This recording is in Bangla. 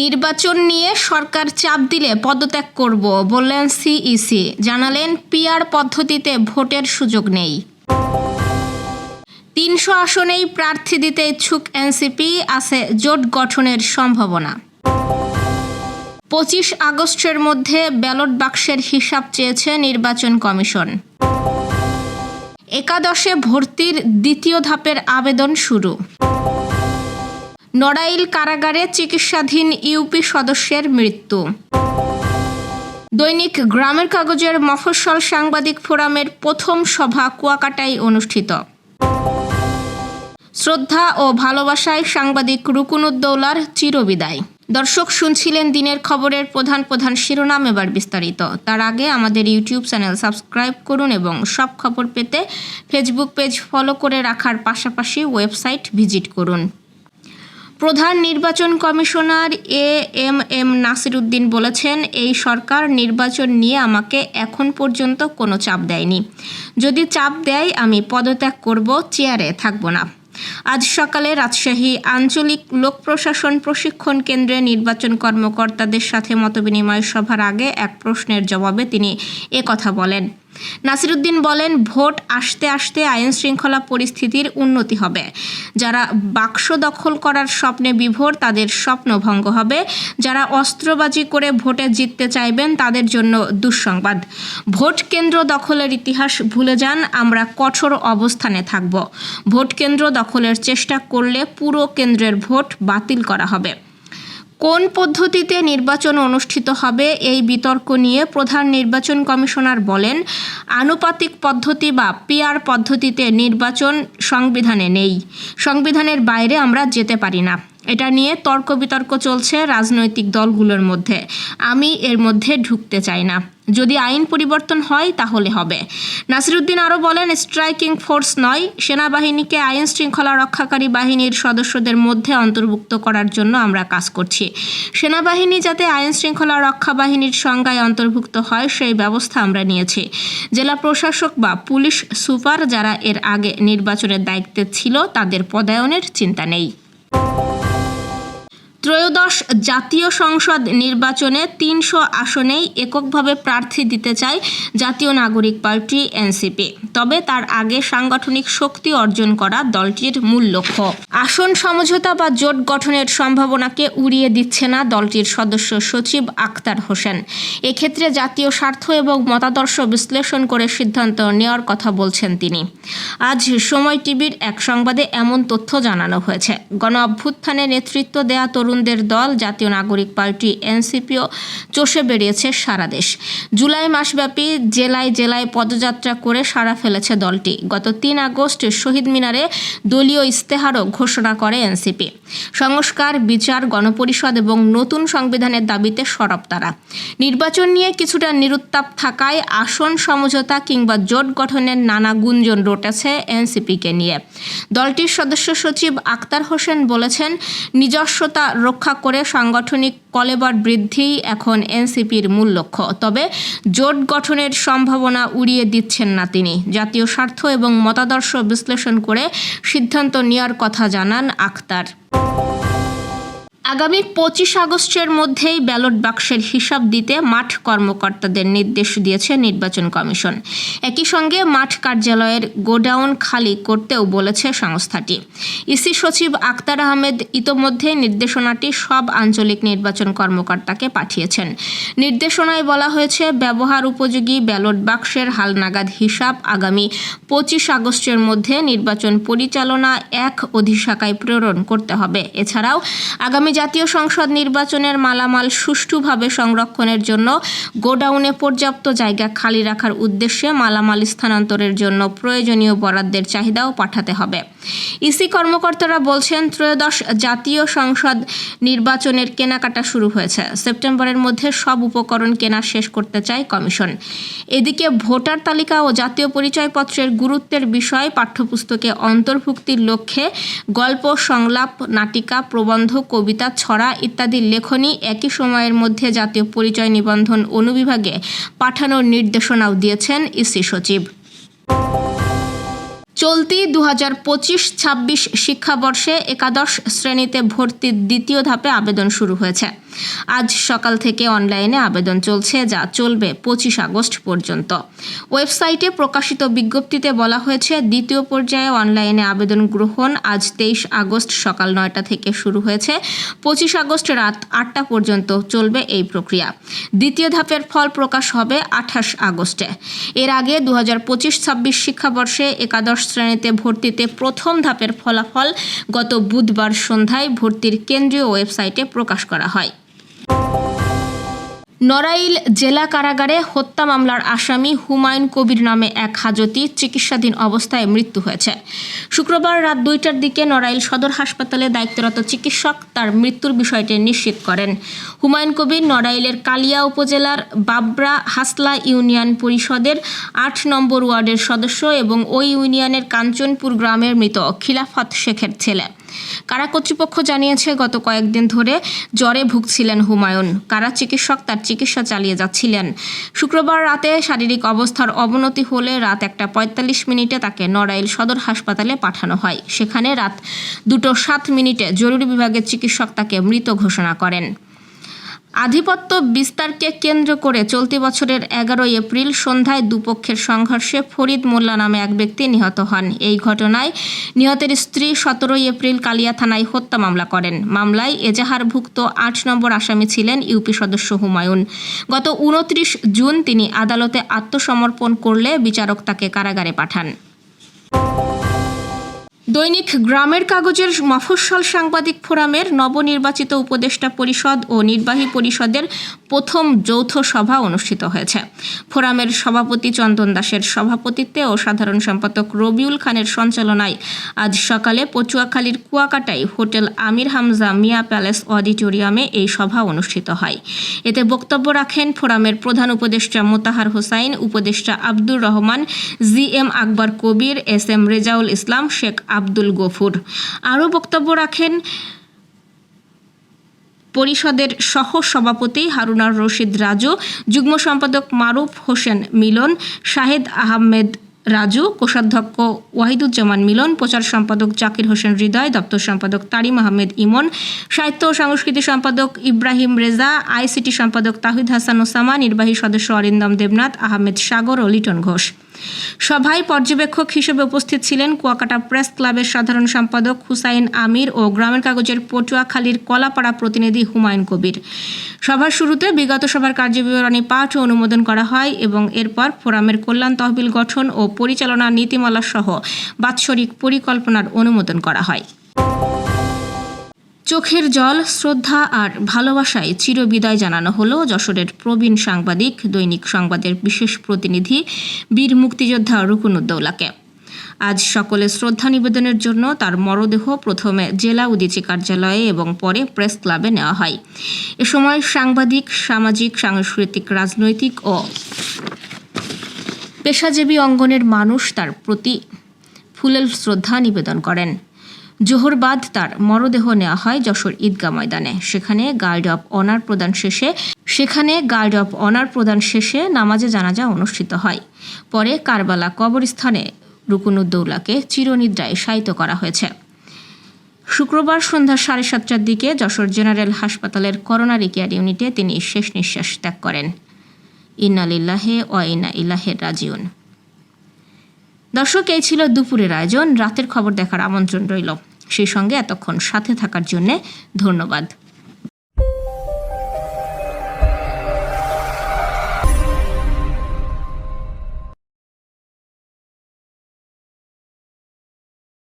নির্বাচন নিয়ে সরকার চাপ দিলে পদত্যাগ করব বললেন সিইসি। জানালেন, পিআর পদ্ধতিতে ভোটের সুযোগ নেই। তিনশো আসনেই প্রার্থী দিতে ইচ্ছুক এনসিপি, আছে জোট গঠনের সম্ভাবনা। পঁচিশ আগস্টের মধ্যে ব্যালট বাক্সের হিসাব চেয়েছে নির্বাচন কমিশন। একাদশে ভর্তির দ্বিতীয় ধাপের আবেদন শুরু। নড়াইল কারাগারে চিকিৎসাধীন ইউপি সদস্যের মৃত্যু। দৈনিক গ্রামের কাগজের মফস্বল সাংবাদিক ফোরামের প্রথম সভা কুয়াকাটায় অনুষ্ঠিত। শ্রদ্ধা ও ভালোবাসায় সাংবাদিক রুকুনুদ্দৌলার চিরবিদায়। দর্শক শুনছিলেন দিনের খবরের প্রধান প্রধান শিরোনাম এবার বিস্তারিত। তার আগে আমাদের ইউটিউব চ্যানেল সাবস্ক্রাইব করুন এবং সব খবর পেতে ফেসবুক পেজ ফলো করে রাখার পাশাপাশি ওয়েবসাইট ভিজিট করুন। প্রধান নির্বাচন commissioner A M M Nasiruddin বলেছেন, এই সরকার নির্বাচন নিয়ে আমাকে এখন পর্যন্ত কোনো চাপ দেয়নি। যদি চাপ দেয়, আমি পদত্যাগ করব, চেয়ারে থাকব না। আজ সকালে রাজশাহী আঞ্চলিক লোক প্রশাসন প্রশিক্ষণ কেন্দ্রে নির্বাচন কর্মকর্তাদের সাথে মতবিনিময় সভার আগে এক প্রশ্নের জবাবে তিনি কথা বলেন। নাসিরুদ্দিন বলেন, ভোট আসতে আসতে আইন শৃঙ্খলা পরিস্থিতির উন্নতি হবে। যারা বাক্স দখল করার স্বপ্নে বিভোর, তাদের স্বপ্ন ভঙ্গ হবে। যারা অস্ত্রবাজি করে ভোটে জিততে চাইবেন, তাদের জন্য দুঃসংবাদ। ভোট কেন্দ্র দখলের ইতিহাস ভুলে যান, আমরা কঠোর অবস্থানে থাকব। ভোট কেন্দ্র দখলের চেষ্টা করলে পুরো কেন্দ্রের ভোট বাতিল করা হবে। কোন পদ্ধতিতে নির্বাচন অনুষ্ঠিত হবে এই বিতর্ক নিয়ে প্রধান নির্বাচন কমিশনার বলেন, আনুপাতিক পদ্ধতি বা পিআর পদ্ধতিতে নির্বাচন সংবিধানে নেই। সংবিধানের বাইরে আমরা যেতে পারি না। এটা নিয়ে তর্ক বিতর্ক চলছে রাজনৈতিক দলগুলোর মধ্যে। আমি এর মধ্যে ঢুকতে চাই না। যদি আইন পরিবর্তন হয়, তাহলে হবে। নাসিরুদ্দিন আরও বলেন স্ট্রাইকিং ফোর্স নয়। সেনাবাহিনীকে আইন শৃঙ্খলা রক্ষাকারী বাহিনীর সদস্যদের মধ্যে অন্তর্ভুক্ত করার জন্য আমরা কাজ করছি। সেনাবাহিনী যাতে আইন শৃঙ্খলা রক্ষা বাহিনীর সংজ্ঞায় অন্তর্ভুক্ত হয়, সেই ব্যবস্থা আমরা নিয়েছি। জেলা প্রশাসক বা পুলিশ সুপার যারা এর আগে নির্বাচনের দায়িত্বে ছিল, তাদের পদায়নের চিন্তা নেই। ত্রয়োদশ জাতীয় সংসদ নির্বাচনে তিনশো আসনেই এককভাবে প্রার্থী দিতে চায় জাতীয় নাগরিক পার্টি এনসিপি। তবে তার আগে সাংগঠনিক শক্তি অর্জন করা দলটির মূল লক্ষ্য। আসন সমঝোতা বা জোট গঠনের সম্ভাবনাকে উড়িয়ে দিচ্ছে না দলটির সদস্য সচিব আক্তার হোসেন। এক্ষেত্রে জাতীয় স্বার্থ এবং মতাদর্শ বিশ্লেষণ করে সিদ্ধান্ত নেওয়ার কথা বলছেন তিনি। আজ সময় টিভির এক সংবাদে এমন তথ্য জানানো হয়েছে। গণ অভ্যুত্থানে নেতৃত্ব দেয়া তরুণদের দল, জাতীয় নাগরিক পার্টি এনসিপিও চষে বেরিয়েছে সারা দেশ। জুলাই মাসব্যাপী জেলায় জেলায় পদযাত্রা করে সারা ফেলেছে দলটি। গত তিন আগস্ট শহীদ মিনারে দলীয় ইস্তেহারও ঘোষণা করে এনসিপি। সংস্কার, বিচার, গণপরিষদ এবং নতুন সংবিধানের দাবিতে সরব তারা। নির্বাচন নিয়ে কিছুটা নিরুত্তাপ থাকায় আসন সমঝোতা কিংবা জোট গঠনের নানা গুঞ্জন রটেছে এনসিপিকে নিয়ে। দলটির সদস্য সচিব আক্তার হোসেন বলেছেন, নিজস্বতা রক্ষা করে সাংগঠনিক কলেবর বৃদ্ধিই এখন এনসিপির মূল লক্ষ্য। তবে জোট গঠনের সম্ভাবনা উড়িয়ে দিচ্ছেন না তিনি। জাতীয় স্বার্থ এবং মতাদর্শ বিশ্লেষণ করে সিদ্ধান্ত নেওয়ার কথা জানান আক্তার আগামী পঁচিশ আগস্টের মধ্যেই ব্যালট বাক্সের হিসাব দিতে মাঠ কর্মকর্তাদের নির্দেশ দিয়েছে নির্বাচন কমিশন। একই সঙ্গে মাঠ কার্যালয়ের গোডাউন খালি করতেও বলেছে সংস্থাটি। ইসি সচিব আক্তার আহমেদ ইতোমধ্যে নির্দেশনাটি সব আঞ্চলিক নির্বাচন কর্মকর্তাকে পাঠিয়েছেন। নির্দেশনায় বলা হয়েছে, ব্যবহার উপযোগী ব্যালট বাক্সের হালনাগাদ হিসাব আগামী পঁচিশ আগস্টের মধ্যে নির্বাচন পরিচালনা এক অধিশাখায় প্রেরণ করতে হবে। এছাড়াও আগামী জাতীয় সংসদ নির্বাচনের মালামাল সুষ্ঠুভাবে সংরক্ষণের জন্য গোডাউনে পর্যাপ্ত জায়গা খালি রাখার উদ্দেশ্যে মালামাল স্থানান্তরের জন্য প্রয়োজনীয় বরাদ্দের চাহিদাও পাঠাতে হবে। ইসি কর্মকর্তারা বলছেন, ত্রয়োদশ জাতীয় সংসদ নির্বাচনের কেনাকাটা শুরু হয়েছে। সেপ্টেম্বরের মধ্যে সব উপকরণ কেনা শেষ করতে চায় কমিশন। এদিকে ভোটার তালিকা ও জাতীয় পরিচয়পত্রের গুরুত্বের বিষয় পাঠ্যপুস্তকে অন্তর্ভুক্তির লক্ষ্যে গল্প, সংলাপ, নাটিকা, প্রবন্ধ, কবিতা ছড়া ইত্যাদি লেখনী একই সময়ের মধ্যে জাতীয় পরিচয় নিবন্ধন অনুবিভাগে পাঠানোর নির্দেশনাও দিয়েছেন ইসি সচিব। চলতি দু হাজার পঁচিশ ছাব্বিশ শিক্ষাবর্ষে একাদশ শ্রেণীতে ভর্তির দ্বিতীয় ধাপে আবেদন শুরু হয়েছে। আজ সকাল থেকে অনলাইনে আবেদন চলছে, যা চলবে পঁচিশ আগস্ট পর্যন্ত। ওয়েবসাইটে প্রকাশিত বিজ্ঞপ্তিতে বলা হয়েছে, দ্বিতীয় পর্যায়ে অনলাইনে আবেদন গ্রহণ আজ তেইশ আগস্ট সকাল নয়টা থেকে শুরু হয়েছে। পঁচিশ আগস্ট রাত আটটা পর্যন্ত চলবে এই প্রক্রিয়া। দ্বিতীয় ধাপের ফল প্রকাশ হবে আঠাশ আগস্টে। এর আগে দু হাজার পঁচিশ ছাব্বিশ শিক্ষাবর্ষে একাদশ শ্রেণীতে ভর্তিতে প্রথম ধাপের ফলাফল গত বুধবার সন্ধ্যায় ভর্তির কেন্দ্রীয় ওয়েবসাইটে প্রকাশ করা হয়। নড়াইল জেলা কারাগারে হত্যা মামলার আসামি হুমায়ুন কবির নামে এক হাজতি চিকিৎসাধীন অবস্থায় মৃত্যু হয়েছে। শুক্রবার রাত দুইটার দিকে নড়াইল সদর হাসপাতালে দায়িত্বরত চিকিৎসক তার মৃত্যুর বিষয়টি নিশ্চিত করেন। হুমায়ুন কবির নড়াইলের কালিয়া উপজেলার বাবরা হাসলা ইউনিয়ন পরিষদের আট নম্বর ওয়ার্ডের সদস্য এবং ওই ইউনিয়নের কাঞ্চনপুর গ্রামের মৃত খিলাফত শেখের ছেলে। কারা কর্তৃপক্ষ জানিয়েছে, গত কয়েকদিন ধরে জ্বরে ভুগছিলেন হুমায়ুন। কারা চিকিৎসক তার চিকিৎসা চালিয়ে যাচ্ছিলেন? শুক্রবার রাতে শারীরিক অবস্থার অবনতি হলে রাত একটা পঁয়তাল্লিশ মিনিটে তাকে নড়াইল সদর হাসপাতালে পাঠানো হয়। সেখানে রাত দুটো সাত মিনিটে জরুরি বিভাগের চিকিৎসক তাকে মৃত ঘোষণা করেন। আধিপত্য বিস্তারকে কেন্দ্র করে চলতি বছরের এগারোই এপ্রিল সন্ধ্যায় দুপক্ষের সংঘর্ষে ফরিদ মোল্লা নামে এক ব্যক্তি নিহত হন। এই ঘটনায় নিহতের স্ত্রী সতেরোই এপ্রিল কালিয়া থানায় হত্যা মামলা করেন। মামলায় এজাহারভুক্ত আট নম্বর আসামি ছিলেন ইউপি সদস্য হুমায়ুন। গত উনত্রিশ জুন তিনি আদালতে আত্মসমর্পণ করলে বিচারক তাকে কারাগারে পাঠান। দৈনিক গ্রামের কাগজের মফস্বল সাংবাদিক ফোরামের নবনির্বাচিত উপদেষ্টা পরিষদ ও নির্বাহী পরিষদের প্রথম যৌথ সভা অনুষ্ঠিত হয়েছে। ফোরামের সভাপতি চন্দন দাসের সভাপতিত্বে ও সাধারণ সম্পাদক রবিউল খানের সঞ্চালনায় আজ সকালে পচুয়াখালীর কুয়াকাটায় হোটেল আমির হামজা মিয়া প্যালেস অডিটোরিয়ামে এই সভা অনুষ্ঠিত হয়। এতে বক্তব্য রাখেন ফোরামের প্রধান উপদেষ্টা মোতাহার হোসাইন, উপদেষ্টা Abdur Rahman, G M Akbar Kabir, S M Rezaul Islam, Sheikh Abdul Gafur. আরও বক্তব্য রাখেন পরিষদের সহ সভাপতি হারুনার রশিদ রাজু, যুগ্ম সম্পাদক মারুফ হোসেন মিলন, শাহেদ আহমেদ রাজু, কোষাধ্যক্ষ ওয়াহিদুজ্জামান মিলন, প্রচার সম্পাদক জাকির হোসেন হৃদয়, দপ্তর সম্পাদক তারিম আহমেদ ইমন, সাহিত্য ও সংস্কৃতি সম্পাদক ইব্রাহিম রেজা, আইসিটি সম্পাদক তাহিদ হাসান ওসামা, নির্বাহী সদস্য অরিন্দম দেবনাথ, আহমেদ সাগর ও লিটন ঘোষ। সভায় পর্যবেক্ষক হিসেবে উপস্থিত ছিলেন কুয়াকাটা প্রেস ক্লাবের সাধারণ সম্পাদক হুসাইন আমির ও গ্রামের কাগজের পটুয়াখালীর কলাপাড়া প্রতিনিধি হুমায়ুন কবির। সভার শুরুতে বিগত সভার কার্যবিবরণী পাঠ ও অনুমোদন করা হয় এবং এরপর ফোরামের কল্যাণ তহবিল গঠন ও পরিচালনা নীতিমালা সহ বাৎসরিক পরিকল্পনার অনুমোদন করা হয়। চোখের জল, শ্রদ্ধা আর ভালোবাসায় চিরবিদায় জানানো হলো যশোরের প্রবীণ সাংবাদিক, দৈনিক সংবাদের বিশেষ প্রতিনিধি, বীর মুক্তিযোদ্ধা রুকুনুদ্দৌলাকে। আজ সকলে শ্রদ্ধা নিবেদনের জন্য তার মরদেহ প্রথমে জেলা উদিচি কার্যালয়ে এবং পরে প্রেস ক্লাবে নেওয়া হয়। এ সময় সাংবাদিক, সামাজিক, সাংস্কৃতিক, রাজনৈতিক ও পেশাজীবী অঙ্গনের মানুষ তার প্রতি ফুলেল শ্রদ্ধা নিবেদন করেন। জোহরবাদ তার মরদেহ নেওয়া হয় যশোর ঈদগাহ ময়দানে। সেখানে গার্ড অফ অনার প্রদান শেষে, সেখানে গার্ড অফ অনার প্রদান শেষে নামাজে জানাজা অনুষ্ঠিত হয়। পরে কারবালা কবরস্থানে রুকুনুদ্দৌলাকে চিরনিদ্রায় শায়িত করা হয়েছে। শুক্রবার সন্ধ্যা সাড়ে সাতটার দিকে যশোর জেনারেল হাসপাতালের করোনারি কেয়ার ইউনিটে তিনি শেষ নিঃশ্বাস ত্যাগ করেন। ইন্নালিল্লাহে ও ইন্না ইল্লাহের রাজিউন। দর্শক, এই ছিল দুপুরের আয়োজন। রাতের খবর দেখার আমন্ত্রণ রইল। সেই সঙ্গে এতক্ষণ সাথে থাকার জন্যে ধন্যবাদ।